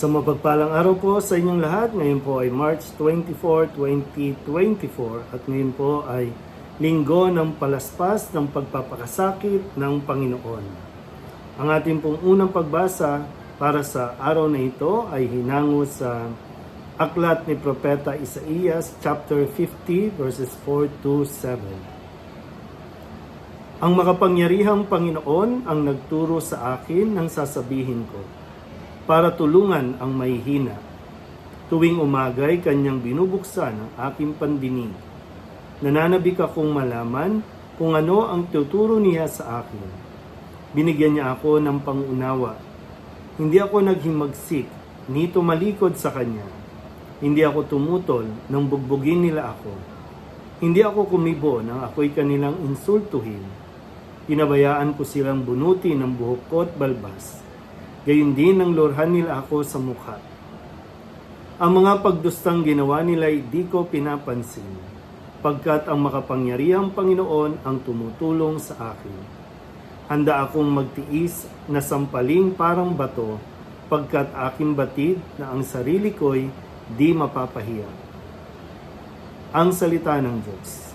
Sa mapagpalang araw po sa inyong lahat, ngayon po ay March 24, 2024 at ngayon po ay linggo ng palaspas ng pagpapakasakit ng Panginoon. Ang ating pong unang pagbasa para sa araw na ito ay hinango sa aklat ni Propeta Isaías chapter 50 verses 4 to 7. Ang makapangyarihang Panginoon ang nagturo sa akin ng sasabihin ko para tulungan ang mahihina. Tuwing umagay kanyang binubuksan ang aking pandinig. Nananabik akong malaman kung ano ang tuturo niya sa akin. Binigyan niya ako ng pangunawa. Hindi ako naghimagsik, ni tumalikod sa kanya. Hindi ako tumutol nang bugbugin nila ako. Hindi ako kumibo nang ako'y kanilang insultuhin. Pinabayaan ko silang bunuti ng buhok ko at balbas. Gayun din ang lorhan nila ako sa mukha. Ang mga pagdustang ginawa nila ay di ko pinapansin, pagkat ang makapangyarihang Panginoon ang tumutulong sa akin. Handa akong magtiis na sampaling parang bato, pagkat aking batid na ang sarili ko'y di mapapahiya. Ang salita ng Diyos.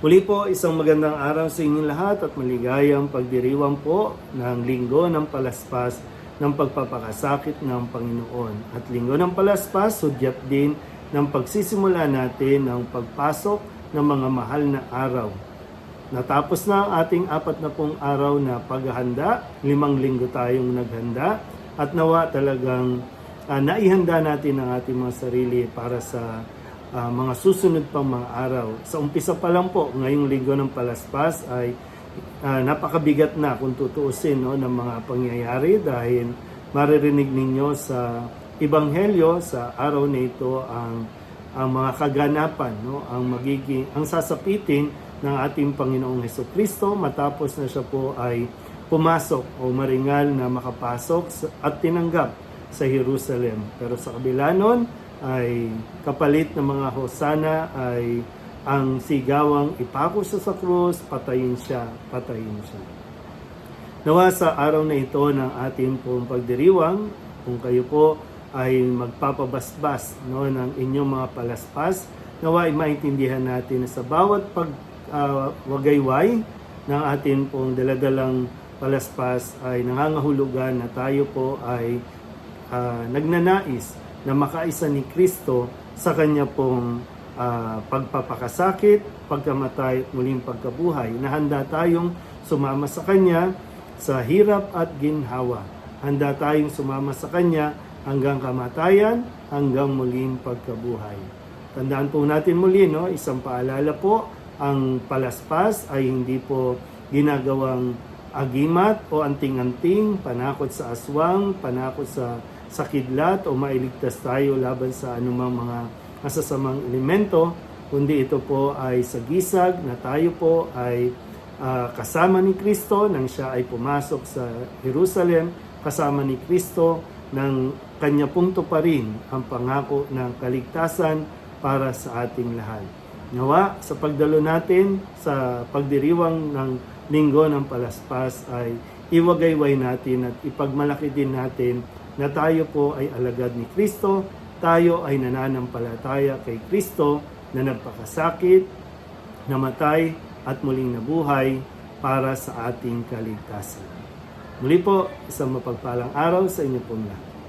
Muli po, isang magandang araw sa inyong lahat at maligayang pagdiriwang po ng linggo ng palaspas ng pagpapakasakit ng Panginoon. At linggo ng palaspas, sudyap din ng pagsisimula natin ng pagpasok ng mga mahal na araw. Natapos na ang ating apat na pong araw na paghahanda, limang linggo tayong naghanda, at nawa talagang uh, naihanda natin ang ating mga sarili para sa uh, mga susunod pang mga araw. Sa umpisa pa lang po, ngayong linggo ng palaspas ay uh, napakabigat na kung tutuusin no, ng mga pangyayari dahil maririnig ninyo sa Ebanghelyo sa araw na ito ang ang mga kaganapan no ang magiging ang sasapitin ng ating Panginoong Heso Kristo matapos na siya po ay pumasok o maringal na makapasok at tinanggap sa Jerusalem. Pero sa kabila nun, ay kapalit ng mga hosana ay ang sigawang ipako siya sa krus, patayin siya, patayin siya. Nawa sa araw na ito ng ating pong pagdiriwang, kung kayo po ay magpapabasbas no, ng inyong mga palaspas, nawa ay maintindihan natin na sa bawat pag uh, wagayway ng ating pong daladalang palaspas ay nangangahulugan na tayo po ay uh, nagnanais na makaisa ni Kristo sa kanya pong uh, pagpapakasakit, pagkamatay at muling pagkabuhay. Na handa tayong sumama sa kanya sa hirap at ginhawa. Handa tayong sumama sa kanya hanggang kamatayan, hanggang muling pagkabuhay. Tandaan po natin muli, no? isang paalala po, ang palaspas ay hindi po ginagawang agimat o anting-anting, panakot sa aswang, panakot sa sa kidlat o mailigtas tayo laban sa anumang mga masasamang elemento, kundi ito po ay sa gisag na tayo po ay uh, kasama ni Kristo nang siya ay pumasok sa Jerusalem, kasama ni Kristo nang kanya pong tuparin ang pangako ng kaligtasan para sa ating lahat. Nawa, sa pagdalo natin sa pagdiriwang ng linggo ng palaspas ay iwagayway natin at ipagmalaki din natin na tayo po ay alagad ni Kristo, tayo ay nananampalataya kay Kristo na nagpakasakit, namatay at muling nabuhay para sa ating kaligtasan. Muli po, isang mapagpalang araw sa inyo pong lahat.